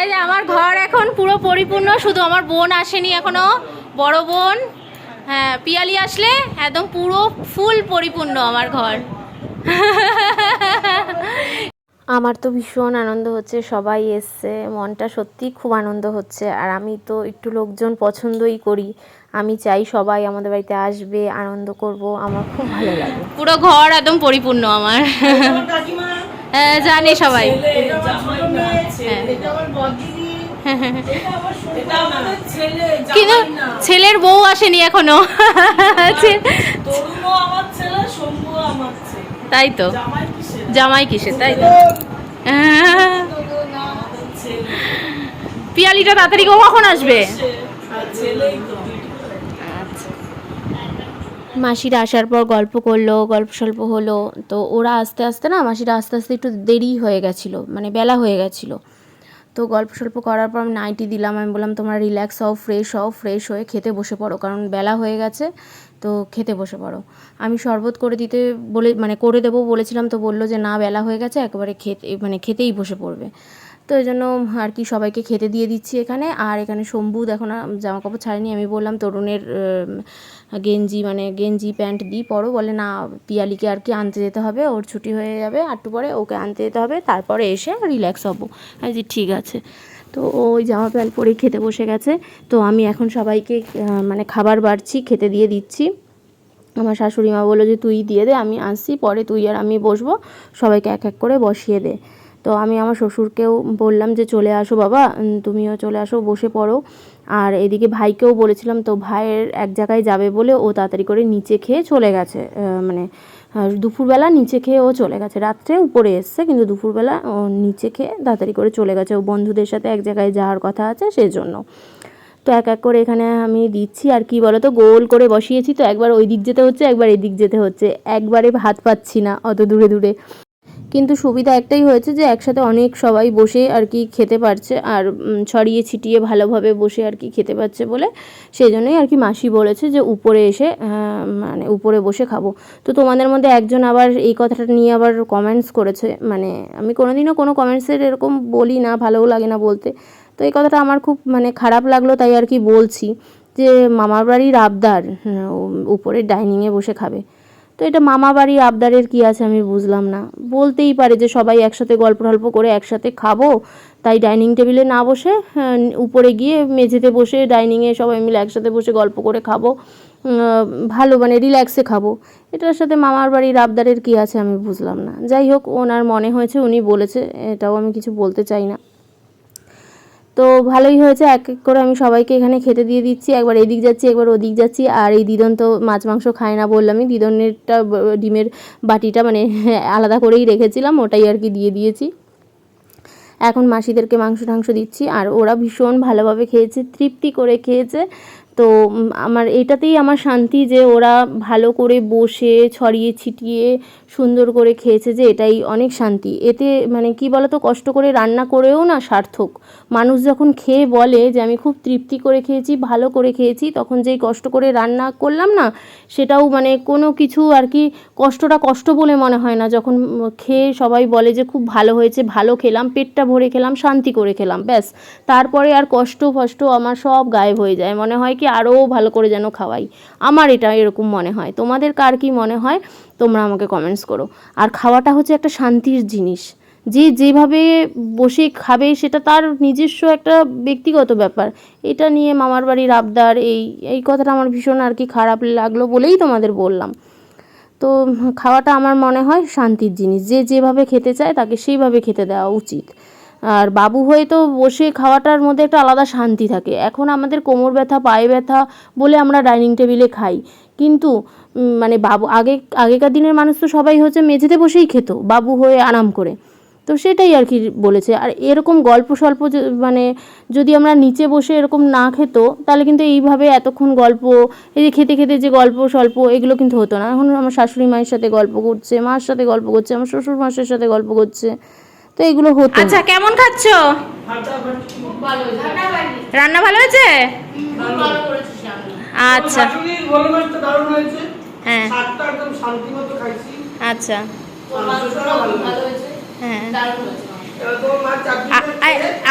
এই যে আমার ঘর এখন পুরো পরিপূর্ণ শুধু আমার বোন আসেনি এখনও বড় বোন। হ্যাঁ পিয়ালি আসলে একদম পুরো ফুল পরিপূর্ণ আমার ঘর। আমার তো ভীষণ আনন্দ হচ্ছে সবাই এসছে মনটা সত্যি খুব আনন্দ হচ্ছে। আর আমি তো একটু লোকজন পছন্দই করি। আমি চাই সবাই আমাদের বাড়িতে আসবে আনন্দ করব আমার খুব ভালো লাগে। পুরো ঘর একদম পরিপূর্ণ আমার। জানে সবাই। কিন্তু ছেলের বউ আসেনি এখনও। তাই তো। জামাই কিসের? তাই তো। হ্যাঁ। পিয়ালিটা তাড়াতাড়ি কখন আসবে? মাসিরা আসার পর গল্প করল, গল্প সল্প হলো। তো ওরা আস্তে আস্তে না মাসিরা আস্তে আস্তে একটু দেরি হয়ে গেছিল মানে বেলা হয়ে গেছিল। তো গল্প সল্প করার পর আমি নাইটি দিলাম। আমি বললাম, তোমরা রিল্যাক্স হও ফ্রেশ হও ফ্রেশ হয়ে খেতে বসে পড়ো, কারণ বেলা হয়ে গেছে, তো খেতে বসে পড়ো। আমি শরবত করে দিতে বলে মানে করে দেবো বলেছিলাম, তো বলল যে, না, বেলা হয়ে গেছে, একবারে খেতে মানে খেতেই বসে পড়বে। তো এই জন্য আর কি সবাইকে খেতে দিয়ে দিচ্ছি এখানে। আর এখানে শম্ভু দেখো না জামা কাপড় ছাড়েনি। আমি বললাম, তরুণের গেঞ্জি মানে গেঞ্জি প্যান্ট দিই, পরো, বলে না, পিয়ালিকে আর কি আনতে যেতে হবে, ওর ছুটি হয়ে যাবে, আটটু পরে ওকে আনতে যেতে হবে, তারপরে এসে রিল্যাক্স হব। আমি যে ঠিক আছে। তো ওই জামা প্যান্ট পরেই খেতে বসে গেছে। তো আমি এখন সবাইকে মানে খাবার বাড়ছি, খেতে দিয়ে দিচ্ছি। আমার শাশুড়ি মা বলল যে, তুই দিয়ে দে, আমি আসছি, পরে তুই আর আমি বসবো, সবাইকে এক এক করে বসিয়ে দে। তো আমি আমার শ্বশুরকেও বললাম যে, চলে আসো বাবা তুমিও চলে আসো, বসে পড়ো। আর এদিকে ভাইকেও বলেছিলাম, তো ভাইয়ের এক জায়গায় যাবে বলে ও তাড়াতাড়ি করে নিচে খেয়ে চলে গেছে। মানে দুপুরবেলা নিচে খেয়ে ও চলে গেছে। রাত্রে উপরে এসছে, কিন্তু দুপুরবেলা ও নিচে খেয়ে তাড়াতাড়ি করে চলে গেছে। ও বন্ধুদের সাথে এক জায়গায় যাওয়ার কথা আছে সেই জন্য তো এক এক করে এখানে আমি দিচ্ছি, আর কি বলো তো, গোল করে বসিয়েছি তো, একবার ওই দিক যেতে হচ্ছে, একবার এদিক যেতে হচ্ছে। একবারে ভাত পাচ্ছি না অত দূরে দূরে। কিন্তু সুবিধা একটাই হয়েছে যে একসাথে অনেক সবাই বসে আর কি খেতে পারছে আর ছড়িয়ে ছিটিয়ে ভালোভাবে বসে আর কি খেতে পারছে বলে সেই জন্যই আর কি মাসি বলেছে যে উপরে এসে মানে উপরে বসে খাব। তো তোমাদের মধ্যে একজন আবার এই কথাটা নিয়ে আবার কমেন্টস করেছে মানে আমি কোনোদিনও কোনো কমেন্টসের এরকম বলি না, ভালোও লাগে না বলতে। তো এই কথাটা আমার খুব মানে খারাপ লাগল, তাই আর কি বলছি যে মামার বাড়ির আবদার উপরে ডাইনিংয়ে বসে খাবে। তো এটা মামা বাড়ির আবদারের কি আছে আমি বুঝলাম না। বলতেই পারে যে সবাই একসাথে গল্প টল্প করে একসাথে খাব তাই ডাইনিং টেবিলে না বসে হ্যাঁ, উপরে গিয়ে মেঝেতে বসে ডাইনিংয়ে সবাই মিলে একসাথে বসে গল্প করে খাব ভালো মানে রিল্যাক্সে খাব। এটার সাথে মামার বাড়ির আবদারের কি আছে আমি বুঝলাম না। যাই হোক ওনার মনে হয়েছে উনি বলেছে এটাও আমি কিছু বলতে চাই না। তো ভালোই হয়েছে, এক এক করে আমি সবাইকে এখানে খেতে দিয়ে দিচ্ছি। একবার এদিক যাচ্ছি, একবার ওদিক যাচ্ছি। আর এই দিদন তো মাছ মাংস খায় না বললামই দিদনেরটা ডিমের বাটিটা মানে আলাদা করেই রেখেছিলাম, ওটাই আর কি দিয়ে দিয়েছি। এখন মাসিদেরকে মাংস টাংস দিচ্ছি, আর ওরা ভীষণ ভালোভাবে খেয়েছে, তৃপ্তি করে খেয়েছে। তো আমার এটাতেই আমার শান্তি যে ওরা ভালো করে বসে, ছড়িয়ে ছিটিয়ে সুন্দর করে খেয়েছে যে এটাই অনেক শান্তি। এতে মানে কি বলতো, কষ্ট করে রান্না করেও না সার্থক। মানুষ যখন খেয়ে বলে যে আমি খুব তৃপ্তি করে খেয়েছি, ভালো করে খেয়েছি, তখন যেই কষ্ট করে রান্না করলাম না, সেটাও মানে কোনো কিছু আর কি কষ্টটা কষ্ট বলে মনে হয় না। যখন খেয়ে সবাই বলে যে খুব ভালো হয়েছে, ভালো খেলাম, পেটটা ভরে খেলাম, শান্তি করে খেলাম, ব্যাস। তারপরে আর কষ্ট ফষ্ট আমার সব গায়েব হয়ে যায়। মনে হয় কি আরও ভালো করে যেন খাওয়াই। আমার এটা এরকম মনে হয়। তোমাদের কার কি মনে হয়? তোমরা আমাকে কমেন্টস করো। আর খাওয়াটা হচ্ছে একটা শান্তির জিনিস। যে যেভাবে বসে খাবে সেটা তার নিজস্ব একটা ব্যক্তিগত ব্যাপার। এটা নিয়ে মামার বাড়ির আবদার, এই এই কথাটা আমার ভীষণ আর কি খারাপ লাগল বলেই তোমাদের বললাম। তো খাওয়াটা আমার মনে হয় শান্তির জিনিস। যে যেভাবে খেতে চায় তাকে সেইভাবে খেতে দেওয়া উচিত। আর বাবু হয়ে তো বসে খাওয়াটার মধ্যে একটা আলাদা শান্তি থাকে। এখন আমাদের কোমর ব্যথা, পায়ে ব্যথা বলে আমরা ডাইনিং টেবিলে খাই। কিন্তু মানে বাবু, আগে, আগেকার দিনের মানুষ তো সবাই হচ্ছে মেঝেতে বসেই খেত, বাবু হয়ে আরাম করে। তো সেটাই আর কি বলেছে। আর এরকম গল্প স্বল্প যে- মানে যদি আমরা নিচে বসে এরকম না খেত তাহলে কিন্তু এইভাবে এতক্ষণ গল্প এই যে খেতে খেতে যে গল্প স্বল্প এগুলো কিন্তু হতো না। এখন আমার শাশুড়ি মায়ের সাথে গল্প করছে মার সাথে গল্প করছে আমার শ্বশুর মাসের সাথে গল্প করছে। তো এগুলো হতো। আচ্ছা কেমন খাচ্ছ? রান্না ভালো হয়েছে? আচ্ছা। হ্যাঁ। আচ্ছা। মাংসটাও ভালো। হয়েছে। হ্যাঁ।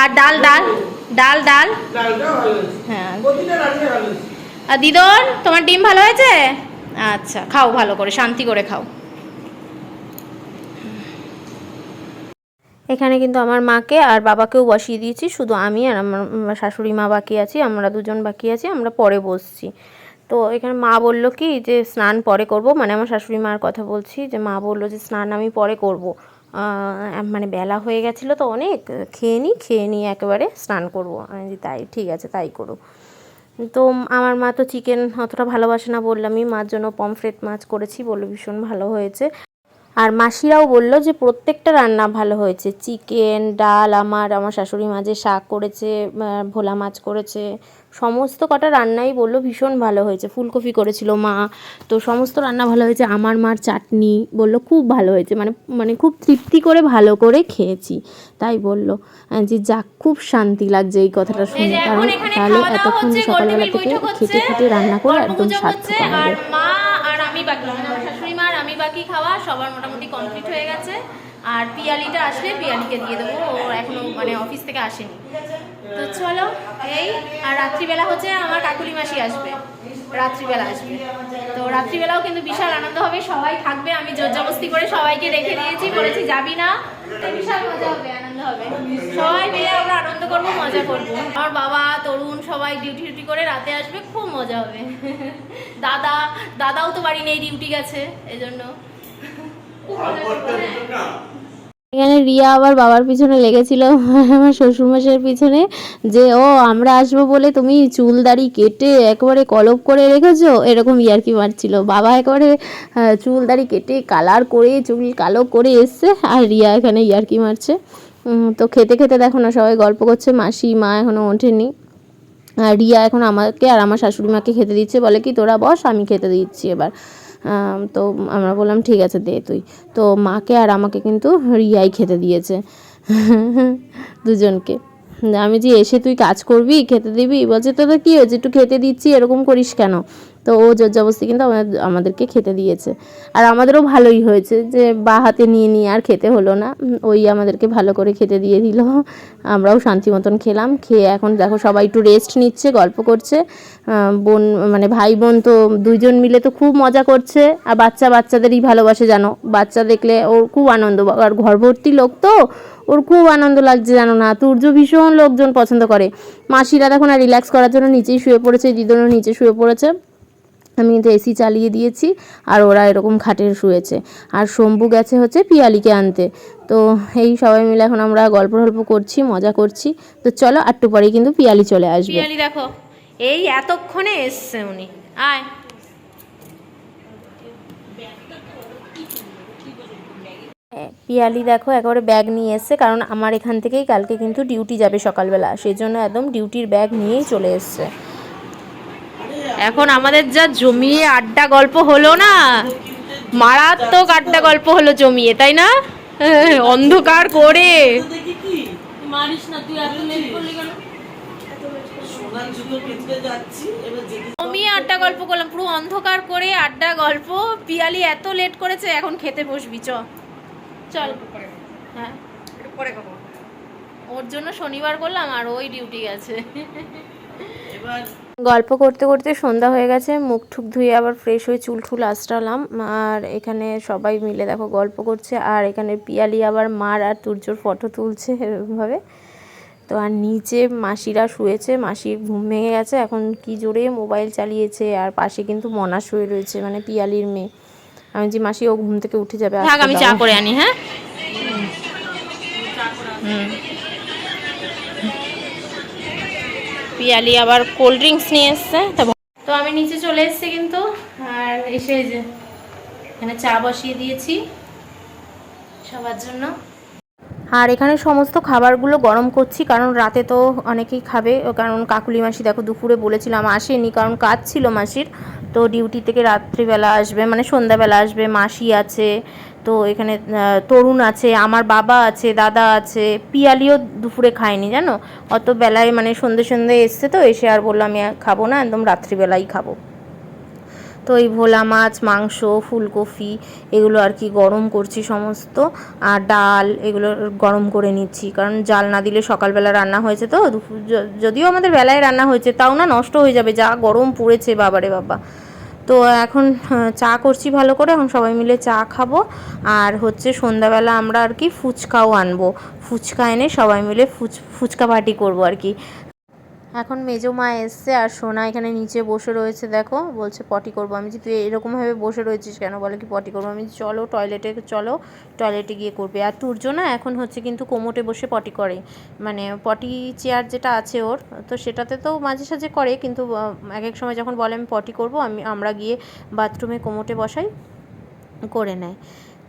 আর ডাল ডাল ডাল ডাল। হ্যাঁ। আর দিদন তোমার ডিম ভালো হয়েছে? আচ্ছা খাও ভালো করে শান্তি করে খাও। এখানে কিন্তু আমার মাকে আর বাবাকেও বসিয়ে দিয়েছি শুধু আমি আর আমার শাশুড়ি মা বাকি আছি আমরা দুজন বাকি আছি আমরা পরে বসছি। তো এখানে মা বলল কি যে স্নান পরে করব মানে আমার শাশুড়ি মার কথা বলছি যে মা বলল যে স্নান আমি পরে করব। মানে বেলা হয়ে গেছিল তো অনেক, খেয়ে নিই খেয়ে নিয়ে একেবারে স্নান করব। আমি তাই, ঠিক আছে, তাই করো। তো আমার মা তো চিকেন অতটা ভালোবাসে না বললামই, মার জন্য পমফ্রেট মাছ করেছি, বলল ভীষণ ভালো হয়েছে। আর মাসিরাও বলল যে, প্রত্যেকটা রান্না ভালো হয়েছে। চিকেন, ডাল, আমার আমার শাশুড়ি মাঝে শাক করেছে ভোলা মাছ করেছে সমস্ত কটা রান্নাই বলল ভীষণ ভালো হয়েছে। ফুলকপি করেছিল মা তো সমস্ত রান্না ভালো হয়েছে। আমার মার চাটনি বলল খুব ভালো হয়েছে। মানে মানে খুব তৃপ্তি করে ভালো করে খেয়েছি তাই বলল। যে যাক খুব শান্তি লাগছে এই কথাটা শুনে। কারণ তাহলে এতক্ষণ সকালবেলা থেকে খেটে খেটে রান্না করে একদম সার্থক আমাদের মা আর আমি বাকি শাশুড়ি মা আর আমি বাকি খাওয়া সবার মোটামুটি কমপ্লিট হয়ে গেছে। আর পিয়ালিটা আসলে পিয়ালিকে দিয়ে দেবো, ও এখনও মানে অফিস থেকে আসেনি। তো চলো, এই, আর রাত্রিবেলা হচ্ছে আমার কাকুলি মাসি আসবে, রাত্রিবেলা আসবে। তো রাত্রিবেলাও কিন্তু বিশাল আনন্দ হবে, সবাই থাকবে, আমি জোর জবস্তি করে সবাইকে রেখে দিয়েছি, বলেছি যাবি না বিশাল মজা হবে, আনন্দ হবে। সবাই মিলে আমরা আনন্দ করব, মজা করব। আমার বাবা, তরুণ, সবাই ডিউটি ডিউটি করে রাতে আসবে, খুব মজা হবে। দাদা, দাদাও তো বাড়ি নেই ডিউটি গেছে, এজন্য খুব মজা করব, হ্যাঁ। এখানে রিয়া আবার বাবার পিছনে লেগেছিল, আমার শ্বশুরমশাইয়ের পিছনে, যে, ও, আমরা আসব বলে তুমি চুল দাড়ি কেটে একেবারে কলপ করে রেখেছো? এরকম ইয়ার্কি মারছিল। বাবা একেবারে চুল দাড়ি কেটে কালার করে, চুল কালো করে এসছে, আর রিয়া এখানে ইয়ার্কি মারছে। তো খেতে খেতে দেখো না, সবাই গল্প করছে, মাসি, মা এখনও ওঠেনি। আর রিয়া এখন আমাকে আর আমার শাশুড়ি মাকে খেতে দিচ্ছে, বলে কি, তোরা বস, আমি খেতে দিচ্ছি এবার। তো আমরা বললাম, ঠিক আছে, দে তুই। তো মাকে আর আমাকে কিন্তু রিয়াই খেতে দিয়েছে দুজনকে। আমি যে, এসে তুই কাজ করবি, খেতে দিবি? বলছে, তোদের কী হয়েছে? একটু খেতে দিচ্ছি, এরকম করিস কেন? তো ও জোর জবস্তি কিন্তু আমাদের, আমাদেরকে খেতে দিয়েছে। আর আমাদেরও ভালোই হয়েছে যে, বা হাতে নিয়ে নিয়ে আর খেতে হলো না। ওই আমাদেরকে ভালো করে খেতে দিয়ে দিল। আমরাও শান্তি মতন খেলাম। খেয়ে এখন দেখো সবাই একটু রেস্ট নিচ্ছে, গল্প করছে। বোন মানে ভাই বোন তো দুইজন মিলে তো খুব মজা করছে। আর বাচ্চা বাচ্চাদেরই ভালোবাসে জানো। বাচ্চা দেখলে ওর খুব আনন্দ। আর ঘর ভর্তি লোক তো ওর খুব আনন্দ লাগছে জানো না। তুর্য ভীষণ লোকজন পছন্দ করে। মাসিরা দেখো না রিল্যাক্স করার জন্য নিচেই শুয়ে পড়েছে, দিদনও নিচে শুয়ে পড়েছে। আমি কিন্তু এসি চালিয়ে দিয়েছি আর ওরা এরকম খাটে শুয়েছে। আর শম্ভু গেছে হচ্ছে পিয়ালিকে আনতে। তো এই সবাই মিলে এখন আমরা গল্প টল্প করছি মজা করছি। তো চলো একটু পরেই কিন্তু পিয়ালি চলে আসবে। পিয়ালি দেখো এই এতক্ষণে এসছে উনি। আয়। হ্যাঁ, পিয়ালি দেখো একেবারে ব্যাগ নিয়ে এসছে কারণ আমার এখান থেকেই কালকে কিন্তু ডিউটি যাবে সকালবেলা। সেই জন্য একদম ডিউটির ব্যাগ নিয়েই চলে এসছে। এখন আমাদের যা জমিয়ে আড্ডা গল্প হলো না, মারাত্মক আড্ডা গল্প হলো জমিয়ে, তাই না? অন্ধকার করে। জমিয়ে আড্ডা গল্প করলাম, পুরো অন্ধকার করে আড্ডা গল্প। পিয়ালি এত লেট করেছে, এখন খেতে বসবি, চ। চল। হ্যাঁ। ওর জন্য শনিবার করলাম, আর ওই ডিউটি গেছে এবার গল্প করতে করতে সন্ধ্যা হয়ে গেছে মুখ ঠুক ধুয়ে আবার ফ্রেশ হয়ে চুল ঠুল আঁচড়ালাম। আর এখানে সবাই মিলে দেখো গল্প করছে আর এখানে পিয়ালি আবার মার আর তুর্যর ফটো তুলছে এরকমভাবে তো আর নিচে মাসিরা শুয়েছে মাসির ঘুম ভেঙে গেছে এখন কি জোরে মোবাইল চালিয়েছে আর পাশে কিন্তু মনা শুয়ে রয়েছে মানে পিয়ালির মেয়ে। আমি যে মাসি ও ঘুম থেকে উঠে যাবে আমি চা করে আনি হ্যাঁ? হুম। পিয়ালি আবার কোল্ড ড্রিঙ্কস নিয়ে এসছে, তো আমি নিচে চলে এসেছি কিন্তু, আর এসে যে এখানে চা বসিয়ে দিয়েছি সবার জন্য। আর এখানে সমস্ত খাবারগুলো গরম করছি, কারণ রাতে তো অনেকেই খাবে, কারণ কাকুলি মাসি দেখো দুপুরে বলেছিলাম আসেনি, কারণ কাজ ছিল মাসির, তো ডিউটি থেকে রাত্রিবেলা আসবে মানে সন্ধ্যাবেলা আসবে, মাসি আছে তো এখানে তরুণ আছে, আমার বাবা আছে, দাদা আছে, পিয়ালিও দুপুরে খায়নি, জানো? অত বেলায় মানে সন্ধে সন্ধে এসছে তো, এসে আর বলল, আমি খাব না, একদম রাত্রিবেলাই খাব। তো এই ভোলা মাছ, মাংস, ফুলকপি, এগুলো আর কি গরম করছি সমস্ত, আর ডাল, এগুলো গরম করে নিচ্ছি। কারণ জাল না দিলে সকালবেলা রান্না হয়েছে তো যদিও আমাদের বেলায় রান্না হয়েছে, তাও না নষ্ট হয়ে যাবে, যা গরম পড়েছে, বাবারে বাবা। তো এখন চা করছি ভালো করে, এখন সবাই মিলে চা খাব। আর হচ্ছে সন্ধ্যাবেলা আমরা আর কি ফুচকাও আনব। ফুচকা এনে সবাই মিলে ফুচ, ফুচকা পার্টি করব আর কি। এখন মেজো মা এসছে আর সোনা এখানে নিচে বসে রয়েছে, দেখো। বলছে, পটি করব। আমি যে তুই এরকমভাবে বসে রয়েছিস কেন? বলে কি, পটি করব। আমি চলো টয়লেটে চলো টয়লেটে গিয়ে করবে। আর তুর্য না এখন হচ্ছে কিন্তু কোমোটে বসে পটি করে। মানে পটি চেয়ার যেটা আছে ওর, তো সেটাতে তো মাঝে সাঝে করে, কিন্তু এক এক সময় যখন বলে, আমি পটি করব, আমি, আমরা গিয়ে বাথরুমে কোমোটে বসাই, করে নেয়।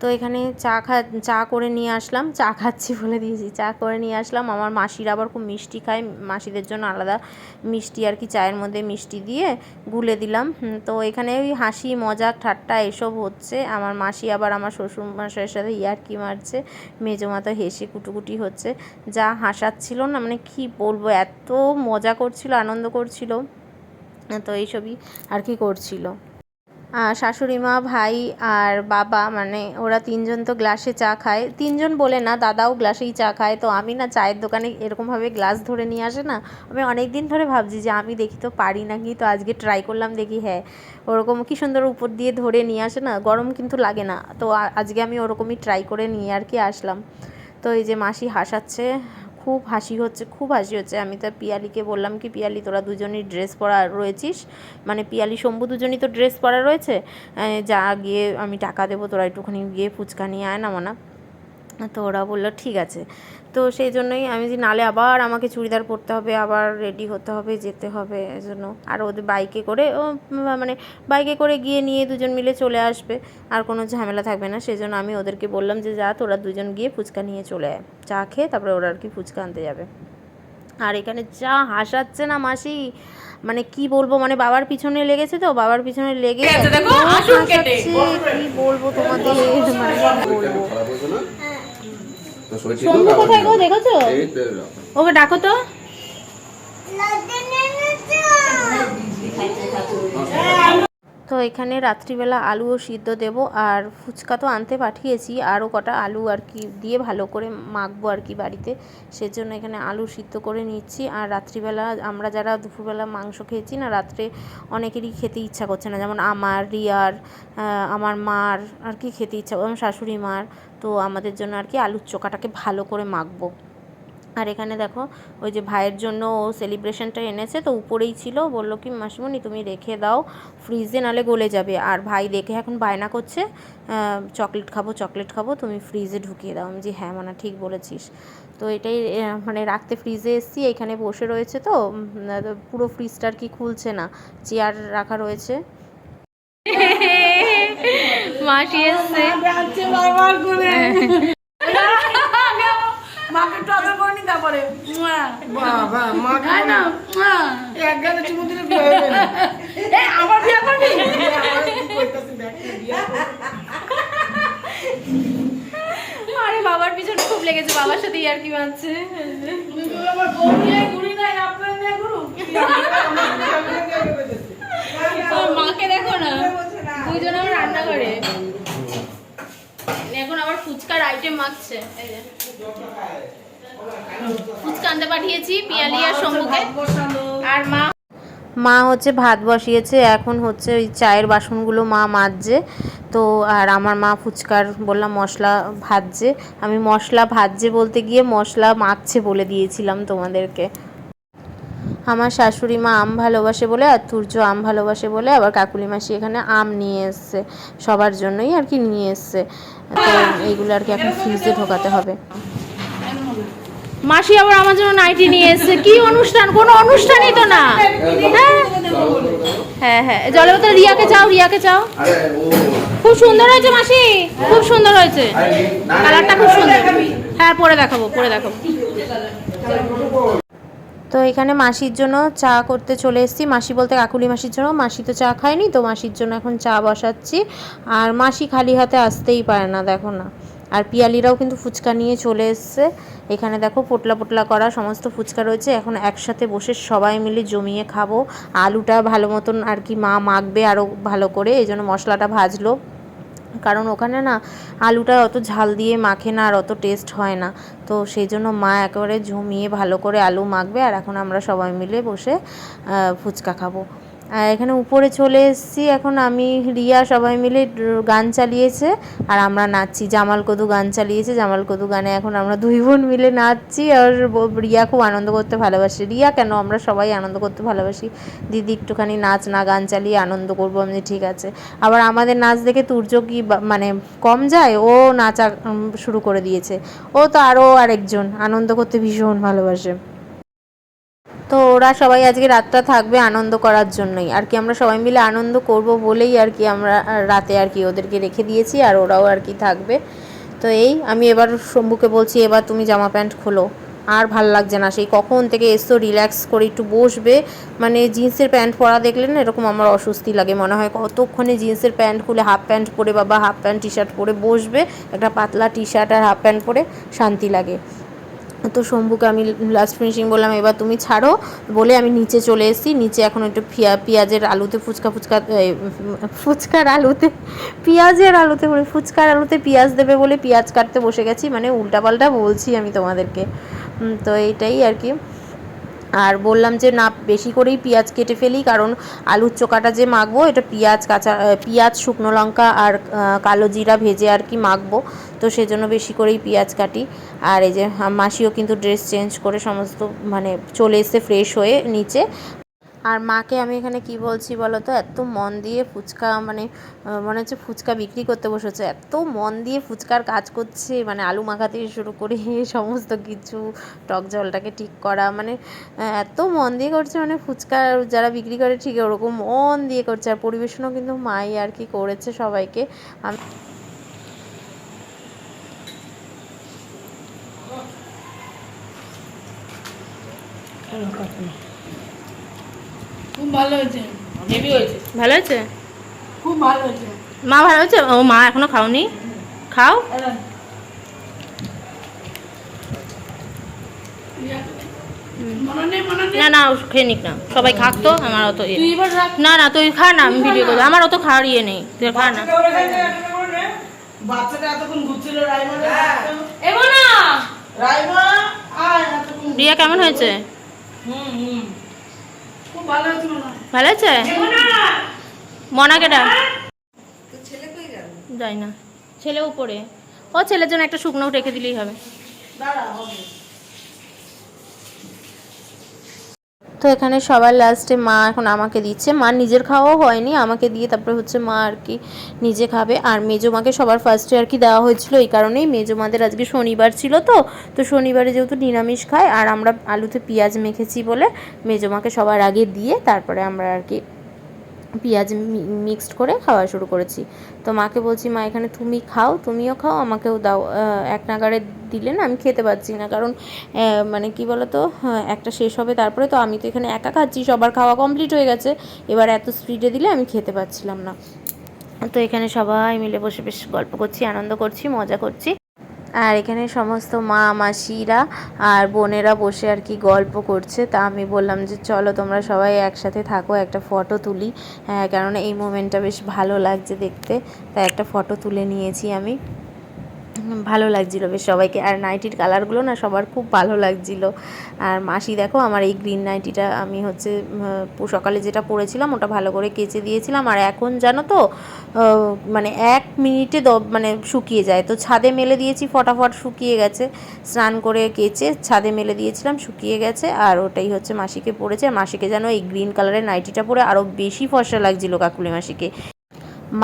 তো এখানে চা খা, চা করে নিয়ে আসলাম। চা খাচ্ছি বলে দিয়েছি, চা করে নিয়ে আসলাম। আমার মাসির আবার খুব মিষ্টি খায়, মাসিদের জন্য আলাদা মিষ্টি আর কি, চায়ের মধ্যে মিষ্টি দিয়ে গুলে দিলাম। তো এখানে ওই হাসি মজা ঠাট্টা এসব হচ্ছে। আমার মাসি আবার আমার শ্বশুর মশাইয়ের সাথে ইয়ার্কি মারছে। মেজো মাথা হেসে কুটুকুটি হচ্ছে। যা হাসাচ্ছিল না মানে কি বলব, এত মজা করছিল, আনন্দ করছিল। তো এইসবই আর কি করছিল। শাশুড়ি মা, ভাই আর বাবা মানে ওরা তিনজন তো গ্লাসে চা খায়। তিনজন বলে না, দাদাও গ্লাসেই চা খায়। তো আমি না চায়ের দোকানে এরকমভাবে গ্লাস ধরে নিয়ে আসে না। আমি অনেক দিন ধরে ভাবছি যে আমি দেখি তো পারি নাকি। তো আজকে ট্রাই করলাম, দেখি হ্যাঁ ওরকম কি সুন্দর উপর দিয়ে ধরে নিয়ে আসে না, গরম কিন্তু লাগে না। তো আজকে আমি ওরকমই ট্রাই করে নিয়ে আর কি আসলাম। তো এই যে মাসি হাসাচ্ছে খুব হাসি হচ্ছে, খুব হাসি হচ্ছে। আমি তো পিয়ালিকে বললাম কি, পিয়ালি তোরা দুজনই ড্রেস পরা রয়েছিস? মানে পিয়ালি শম্ভু দুজনই তো ড্রেস পরা রয়েছে? যা গিয়ে আমি টাকা দেবো, তোরা একটুখানি গিয়ে ফুচকা নিয়ে আয় না মানা। তো ওরা বলল, ঠিক আছে। তো সেই জন্যই আমি যে নালে আবার আমাকে চুড়িদার পরতে হবে আবার রেডি হতে হবে যেতে হবে এজন্য। আর ওদের বাইকে করে ও মানে বাইকে করে গিয়ে নিয়ে দুজন মিলে চলে আসবে আর কোনো ঝামেলা থাকবে না। সেই জন্য আমি ওদেরকে বললাম যে যা তোরা দুজন গিয়ে ফুচকা নিয়ে চলে আয়। চা খেয়ে তারপরে ওরা আর কি ফুচকা আনতে যাবে। আর এখানে যা হাসাচ্ছে না মাসি মানে কি বলব মানে বাবার পিছনে লেগেছে তো বাবার পিছনে লেগে কি বলব তোমাদের? মানে বলব? শম্ভু কোথায় গো? দেখেছ? ওকে ডাকো তো। তো এখানে রাত্রিবেলা আলুও সিদ্ধ দেব আর ফুচকা তো আনতে পাঠিয়েছি। আরও কটা আলু আর কি দিয়ে ভালো করে মাখবো আর কি বাড়িতে। সেজন্য এখানে আলু সিদ্ধ করে নিচ্ছি। আর রাত্রিবেলা আমরা যারা দুপুরবেলা মাংস খেয়েছি না, রাত্রে অনেকেরই খেতে ইচ্ছা করছে না। যেমন আমার, রিয়ার আমার মার আর কি খেতে ইচ্ছা আমার শাশুড়ি মার। তো আমাদের জন্য আর কি আলুর চোখাটাকে ভালো করে মাখবো। আর এখানে দেখো ওই যে ভাইয়ের জন্য ও সেলিব্রেশনটা এনেছে তো উপরেই ছিল বলল কি মাসিমণি তুমি রেখে দাও ফ্রিজে নালে গলে যাবে। আর ভাই দেখে এখন বায়না করছে চকলেট খাব চকলেট খাব তুমি ফ্রিজে ঢুকিয়ে দাও। আমি যে হ্যাঁ মানা ঠিক বলেছিস। তো এটাই মানে রাখতে ফ্রিজে এসছি এখানে বসে রয়েছে তো পুরো ফ্রিজটা আর কি খুলছে না চেয়ার রাখা রয়েছে। মাসি এসছে যাচ্ছে বারবার করে মাকে একটু আদর করে। বাবা মাকে তাই না এক গালে চুমু দিলে বিয়ে হবে না। এ, আবার বিয়ে করবি? আমার আরে বাবার পিছনে খুব লেগেছে বাবার সাথে ইয়ার কি মারছে তুমি তো আমার বউ নিয়ে ঘুরি নাই আপনার নিয়ে ঘুরু তোর মাকে দেখো না? দুজন আমার রান্না করে। এখন আবার ফুচকার আইটেম মাখছে। এই যে। ফুচকা আনতে পাঠিয়েছি পিয়ালি আর শম্ভুকে। আর মা মা হচ্ছে ভাত বসিয়েছে এখন হচ্ছে ওই চায়ের বাসনগুলো মা মাজছে। তো আর আমার মা ফুচকার বললাম মশলা ভাজছে। আমি মশলা ভাজছে বলতে গিয়ে মশলা মাখছে বলে দিয়েছিলাম তোমাদেরকে। আমার শাশুড়ি মা আম ভালোবাসে বলে আর তুর্য আম ভালোবাসে বলে আবার কাকুলি মাসি এখানে আম নিয়ে এসছে। সবার জন্যই আর কি নিয়ে এসছে। তো এইগুলো আর কি এখন ফ্রিজে ঢোকাতে হবে। মাসি আবার আমার জন্য নাইটি নিয়ে এসছে। কি অনুষ্ঠান? কোনো অনুষ্ঠানই তো না। হ্যাঁ? হ্যাঁ হ্যাঁ। জলের বোতল রিয়াকে চাও রিয়াকে চাও। খুব সুন্দর হয়েছে মাসি। খুব সুন্দর হয়েছে। কালারটা খুব সুন্দর। হ্যাঁ পরে দেখাবো পরে দেখাবো। তো এখানে মাসির জন্য চা করতে চলে এসেছি। মাসি বলতে কাকুলি মাসির জন্য। মাসি তো চা খায়নি, তো মাসির জন্য এখন চা বসাচ্ছি। আর মাসি খালি হাতে আসতেই পারে না, দেখো না। আর পিয়ালিরাও কিন্তু ফুচকা নিয়ে চলে এসছে। এখানে দেখো পোটলা পোটলা করা সমস্ত ফুচকা রয়েছে। এখন একসাথে বসে সবাই মিলে জমিয়ে খাব। আলুটা ভালো মতন আর কি মা মাখবে আরও ভালো করে, এই জন্য মশলাটা ভাজলো। কারণ ওখানে না আলুটা অত ঝাল দিয়ে মাখে না আর অত টেস্ট হয় না। তো সেই জন্য মা একেবারে জমিয়ে ভালো করে আলু মাখবে। আর এখন আমরা সবাই মিলে বসে ফুচকা খাব। আর এখানে উপরে চলে এসেছি। এখন আমি, রিয়া সবাই মিলে গান চালিয়েছে আর আমরা নাচছি। জামাল কদু গান চালিয়েছে। জামাল কদু গানে এখন আমরা দুই বোন মিলে নাচছি আর রিয়া খুব আনন্দ করতে ভালোবাসে। রিয়া, কেন? আমরা সবাই আনন্দ করতে ভালোবাসি। দিদি একটুখানি নাচ না, গান চালিয়ে আনন্দ করব। আমি ঠিক আছে। আবার আমাদের নাচ দেখে তুর্য কি মানে কম যায়? ও নাচা শুরু করে দিয়েছে। ও তো আরও আরেকজন। আনন্দ করতে ভীষণ ভালোবাসে। তো ওরা সবাই আজকে রাতটা থাকবে আনন্দ করার জন্যই। আর কি আমরা সবাই মিলে আনন্দ করব বলেই আর কি আমরা রাতে আর কি ওদেরকে রেখে দিয়েছি আর ওরাও আর কি থাকবে। তো এই আমি এবার শম্ভুকে বলছি, এবার তুমি জামা প্যান্ট খোলো। আর ভালো লাগছে না, সেই কখন থেকে এসছো রিল্যাক্স করে একটু বসবে। মানে জিন্সের প্যান্ট পরা দেখলে না এরকম আমার অস্বস্তি লাগে, মনে হয় কতক্ষণে জিন্সের প্যান্ট খুলে হাফ প্যান্ট পরে বাবা হাফ প্যান্ট টি শার্ট পরে বসবে, একটা পাতলা টি শার্ট আর হাফ প্যান্ট পরে শান্তি লাগে। তো শম্ভুকে আমি লাস্ট ফিনিশিং বললাম, এবার তুমি ছাড়ো। বলে আমি নিচে চলে এসেছি। নিচে এখন একটু পিয়া, পেঁয়াজের আলুতে, ফুচকা ফুচকা ফুচকার আলুতে, পেঁয়াজের আলুতে বলে, ফুচকার আলুতে পেঁয়াজ দেবে বলে পেঁয়াজ কাটতে বসে গেছি। মানে উল্টাপাল্টা বলছি আমি তোমাদেরকে। তো এইটাই আর কি। আর বললাম যে, না, বেশি করেই পেঁয়াজ কেটে ফেলি, কারণ আলুর চোকাটা যে মাখবো, এটা পেঁয়াজ, কাঁচা পেঁয়াজ, শুকনো লঙ্কা আর কালো জিরা ভেজে আর কি মাখবো। তো সেজন্য বেশি করেই পেঁয়াজ কাটি। আর এই যে, মাসিও কিন্তু ড্রেস চেঞ্জ করে সমস্ত মানে চলে এসে ফ্রেশ হয়ে নিচে। আর মাকে আমি এখানে কি বলছি বলো তো এত মন দিয়ে ফুচকা মানে মনে হচ্ছে ফুচকা বিক্রি করতে বসেছে। এত মন দিয়ে ফুচকার কাজ করছে মানে আলু মাখা থেকে শুরু করে সমস্ত কিছু, টক জলটাকে ঠিক করা মানে এত মন দিয়ে করছে মানে ফুচকা যারা বিক্রি করে ঠিক ওরকম মন দিয়ে করছে। আর পরিবেশনও কিন্তু মাই আর কি করেছে সবাইকে। আমি খুব ভালো হয়েছে হেভি হয়েছে। ভালো হয়েছে? খুব ভালো হয়েছে। মা ভালো হয়েছে? ও মা এখনও খাওনি? খাও। মনে নেই মনে নেই। না না খেয়ে নিক না। সবাই খাক তো আমার অত ইয়ে তুই এবার রাখ। না না তুই খা না আমি ভিডিও করব। আমার অত খাওয়ার ইয়ে নেই। তুই খা না। বাচ্চাটা এতক্ষণ ঘুরছিল রাইমা এগো না। রাইমা আয় এতক্ষণ রিয়া কেমন হয়েছে? হুম হুম। ভালো আছে? মনে কেটা যাই না। ছেলে উপরে। ও ছেলের জন্য একটা শুকনো রেখে দিলেই হবে দাঁড়া হবে তো এখানে সবার লাস্টে মা এখন আমাকে দিচ্ছে। মা নিজের খাওয়াও হয়নি, আমাকে দিয়ে তারপরে হচ্ছে মা আর কি নিজে খাবে। আর মেজো মাকে সবার ফার্স্টে আর কি দেওয়া হয়েছিল, এই কারণেই মেজো মাদের আজকে শনিবার ছিল তো। তো শনিবারে যেহেতু নিরামিষ খায়, আর আমরা আলুতে পেঁয়াজ মেখেছি বলে মেজো মাকে সবার আগে দিয়ে তারপরে আমরা আর কি পেঁয়াজ মিক্সড করে খাওয়া শুরু করেছি। তো মাকে বলছি, মা, এখানে তুমি খাও, তুমিও খাও, আমাকেও দাও। এক নাগারে দিলে না, আমি খেতে পারছি না। কারণ মানে কি বলতো একটা শেষ হবে, তারপরে তো আমি তো এখানে একা খাচ্ছি, সবার খাওয়া কমপ্লিট হয়ে গেছে। এবার এত স্পিডে দিলে আমি খেতে পারছিলাম না। তো এখানে সবাই মিলে বসে বেশ গল্প করছি, আনন্দ করছি, মজা করছি। আর এখানে সমস্ত মা, মাসিরা আর বোনেরা বসে আর কি গল্প করছে। তা আমি বললাম যে, চলো তোমরা সবাই একসাথে থাকো, একটা ফটো তুলি। হ্যাঁ কেননা এই মোমেন্টটা বেশ ভালো লাগছে দেখতে। তাই একটা ফটো তুলে নিয়েছি আমি। ভালো লাগছিল বেশ সবাইকে। আর নাইটির কালারগুলো না সবার খুব ভালো লাগছিল। আর মাসি দেখো আমার এই গ্রিন নাইটিটা আমি হচ্ছে সকালে যেটা পরেছিলাম ওটা ভালো করে কেচে দিয়েছিলাম। আর এখন জানো তো মানে এক মিনিটে মানে শুকিয়ে যায়। তো ছাদে মেলে দিয়েছি, ফটাফট শুকিয়ে গেছে। স্নান করে কেচে ছাদে মেলে দিয়েছিলাম, শুকিয়ে গেছে। আর ওটাই হচ্ছে মাসিকে আর মাসিকে যেন এই গ্রিন কালারের নাইটিটা পরে আরও বেশি ফর্সা লাগছিল কাকুলি মাসিকে।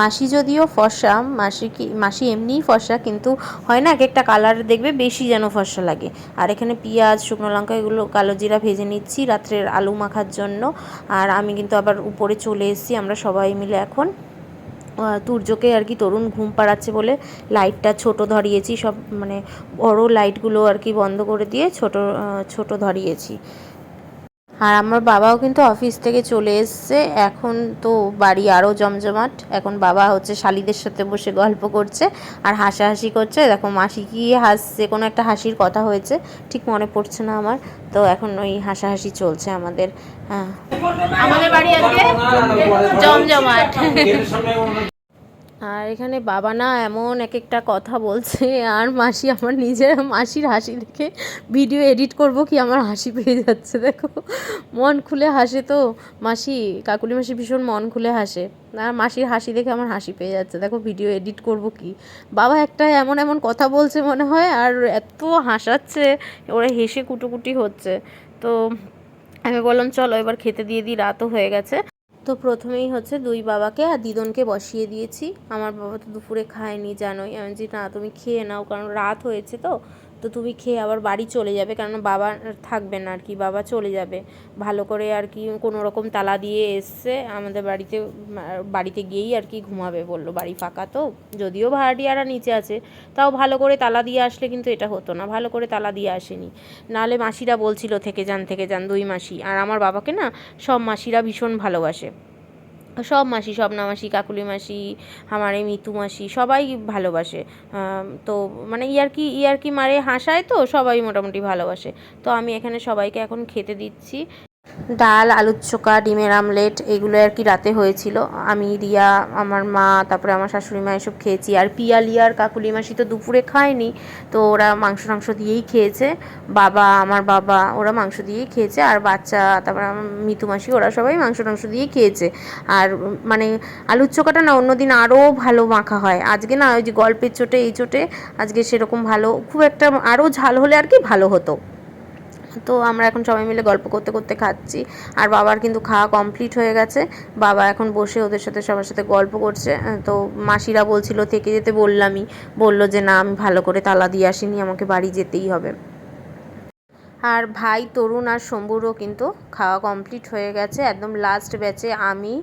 মাসি যদিও ফর্সা, মাসি কি, মাসি এমনিই ফর্সা, কিন্তু হয় না, এক একটা কালার দেখবে বেশি যেন ফর্সা লাগে। আর এখানে পেঁয়াজ, শুকনো লঙ্কা, এগুলো কালো জিরা ভেজে নিচ্ছি রাত্রের আলু মাখার জন্য। আর আমি কিন্তু আবার উপরে চলে এসেছি, আমরা সবাই মিলে এখন। তুর্যকে আর কি তরুণ ঘুম পাড়াচ্ছে বলে লাইটটা ছোট ধরিয়েছি, সব মানে বড় লাইটগুলো আর কি বন্ধ করে দিয়ে ছোট ছোট ধরিয়েছি। আর আমার বাবাও কিন্তু অফিস থেকে চলে এসছে। এখন তো বাড়ি আরও জমজমাট। এখন বাবা হচ্ছে শালিদের সাথে বসে গল্প করছে আর হাসাহাসি করছে। দেখো মাসি কি হাসছে কোনো একটা হাসির কথা হয়েছে ঠিক মনে পড়ছে না আমার। তো এখন ওই হাসাহাসি চলছে আমাদের। হ্যাঁ। আমাদের বাড়ি আজকে জমজমাট। আর এখানে বাবা না এমন এক একটা কথা বলছে, আর মাসি, আমার নিজের মাসির হাসি দেখে ভিডিও এডিট করব কি আমার হাসি পেয়ে যাচ্ছে? দেখো, মন খুলে হাসে তো। মাসি, কাকুলি মাসি ভীষণ মন খুলে হাসে। আর মাসির হাসি দেখে আমার হাসি পেয়ে যাচ্ছে। দেখো ভিডিও এডিট করব কি? বাবা একটা এমন এমন কথা বলছে মনে হয়, আর এত হাসাচ্ছে, ওরা হেসে কুটুকুটি হচ্ছে। তো আমি বললাম, চলো এবার খেতে দিয়ে দিই, রাতও হয়ে গেছে। তো প্রথমেই হচ্ছে দুই বাবাকে আর দিদনকে বসিয়ে দিয়েছি। আমার বাবা তো দুপুরে খায়নি, জানোই। আমি যে না, তুমি খেয়ে নাও, কারণ রাত হয়েছে তো। তো তুমি খেয়ে আবার বাড়ি চলে যাবে কারণ বাবা থাকবে না আর কি বাবা চলে যাবে। ভালো করে আর কি কোনো রকম তালা দিয়ে এসছে, আমাদের বাড়িতে বাড়িতে গিয়েই আর কি ঘুমাবে বলল, বাড়ি ফাঁকা তো, যদিও ভাড়াটিয়ারা নিচে আছে, তাও ভালো করে তালা দিয়ে আসলে কিন্তু এটা হতো না, ভালো করে তালা দিয়ে আসেনি। নাহলে মাসিরা বলছিল, থেকে যান থেকে যান, দুই মাসি। আর আমার বাবাকে না, সব মাসিরা ভীষণ ভালোবাসে। সব মাসি স্বপ্না মাসি, কাকুলি মাসি আমার এই মিতু মাসি, সবাই ভালোবাসে। তো মানে ইয়ারকি ইয়ারকি মারে হাসায় তো সবাই মোটামুটি ভালোবাসে। তো আমি এখানে সবাইকে এখন খেতে দিচ্ছি। ডাল, আলুর চোখা, ডিমের আমলেট, এগুলো আর কি রাতে হয়েছিল। আমি, রিয়া, আমার মা, তারপরে আমার শাশুড়ি মা এসব খেয়েছি। আর পিয়ালি আর কাকুলি মাসি তো দুপুরে খায়নি, তো ওরা মাংস টাংস দিয়েই খেয়েছে। বাবা, আমার বাবা, ওরা মাংস দিয়েই খেয়েছে। আর বাচ্চা, তারপরে আমার মিতু মাসি, ওরা সবাই মাংস টাংস দিয়েই খেয়েছে। আর মানে আলুর চোখাটা না, অন্যদিন আরও ভালো মাখা হয়। আজকে না, ওই যে গল্পের চোটে, এই চোটে আজকে সেরকম ভালো, খুব একটা আরও ঝাল হলে আর কি ভালো হতো। তো আমরা এখন সবাই মিলে গল্প করতে করতে খাচ্ছি। আর বাবার কিন্তু খাওয়া কমপ্লিট হয়ে গেছে। বাবা এখন বসে ওদের সাথে সবার সাথে গল্প করছে। তো মাসিরা বলছিল, থেকে যেতে বললামই। বলল যে, না, আমি ভালো করে তালা দিয়ে আসিনি, আমাকে বাড়ি যেতেই হবে। আর ভাই তরুণ আর শম্ভুরও কিন্তু খাওয়া কমপ্লিট হয়ে গেছে। একদম লাস্ট ব্যাচে আমি,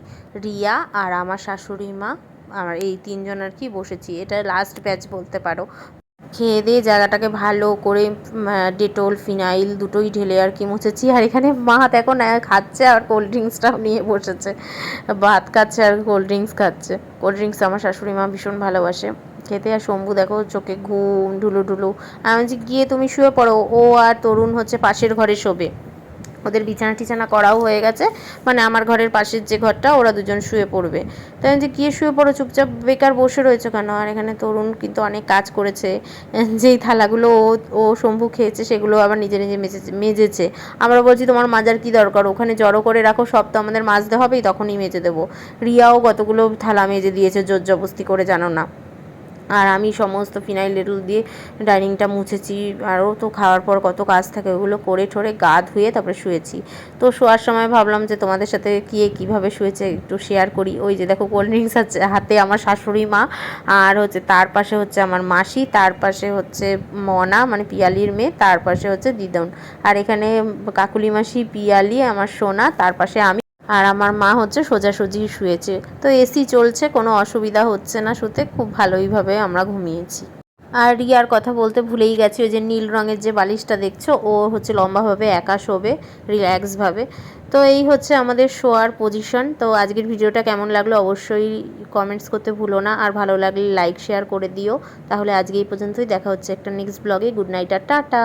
রিয়া আর আমার শাশুড়ি মা আমার এই তিনজন আর কি বসেছি। এটা লাস্ট ব্যাচ বলতে পারো। খেয়ে দিয়ে জায়গাটাকে ভালো করে ডেটল, ফিনাইল দুটোই ঢেলে আর কি মুছেছি। আর এখানে মা এখন খাচ্ছে আর কোল্ড ড্রিঙ্কসটাও নিয়ে বসেছে। ভাত খাচ্ছে আর কোল্ড ড্রিঙ্কস খাচ্ছে। কোল্ড ড্রিঙ্কস আমার শাশুড়ি মা ভীষণ ভালোবাসে। খেতে আর শম্ভু দেখো, চোখে ঘুম ঢুলু ঢুলু আমি গিয়ে তুমি শুয়ে পড়ো। ও আর তরুণ হচ্ছে পাশের ঘরে শোবে। ওদের বিছানা টিছানা করাও হয়ে গেছে। মানে আমার ঘরের পাশের যে ঘরটা, ওরা দুজন শুয়ে পড়বে। তাই যে গিয়ে শুয়ে পড়ো? চুপচাপ বেকার বসে রয়েছে কেন? আর এখানে তরুণ কিন্তু অনেক কাজ করেছে। যেই থালাগুলো ও ও শম্ভু খেয়েছে, সেগুলো আবার নিজে নিজে মেজেছে মেজেছে। আমরা বলছি, তোমার মাজার কি দরকার? ওখানে জড়ো করে রাখো, সব তো আমাদের মাজতে হবেই, তখনই মেজে দেবো। রিয়াও কতগুলো থালা মেজে দিয়েছে জোর জবস্তি করে, জানো না। আর আমি সমস্ত ফিনাইল লেটুল দিয়ে ডাইনিংটা মুছেছি। আরও তো খাওয়ার পর কত কাজ থাকে, ওগুলো করে ঠোরে গা ধুয়ে তারপরে শুয়েছি। তো শোয়ার সময় ভাবলাম যে তোমাদের সাথে কে কীভাবে শুয়েছে একটু শেয়ার করি। ওই যে দেখো কোল্ড ড্রিঙ্কস আছে, হাতে আমার শাশুড়ি মা আর হচ্ছে তার পাশে হচ্ছে আমার মাসি, তার পাশে হচ্ছে মনা মানে পিয়ালির মেয়ে, তার পাশে হচ্ছে দিদন। আর এখানে কাকুলি মাসি, পিয়ালি, আমার সোনা, তার পাশে আমি আর আমার মা হচ্ছে সোজাসুজি শুয়েছে। তো এসি চলছে, কোনো অসুবিধা হচ্ছে না শুতে, খুব ভালোইভাবে আমরা ঘুমিয়েছি। আর রিয়ার কথা বলতে ভুলেই গেছি, ওই যে নীল রঙের যে বালিশটা দেখছ, ও হচ্ছে লম্বাভাবে একা শোবে, রিল্যাক্সভাবে। তো এই হচ্ছে আমাদের শোয়ার পজিশন তো আজকের ভিডিওটা কেমন লাগল অবশ্যই কমেন্টস করতে ভুলো না, আর ভালো লাগলে লাইক শেয়ার করে দিও। তাহলে আজকে এই পর্যন্তই, দেখা হচ্ছে একটা নেক্সট ব্লগে গুড নাইট আর টাটা!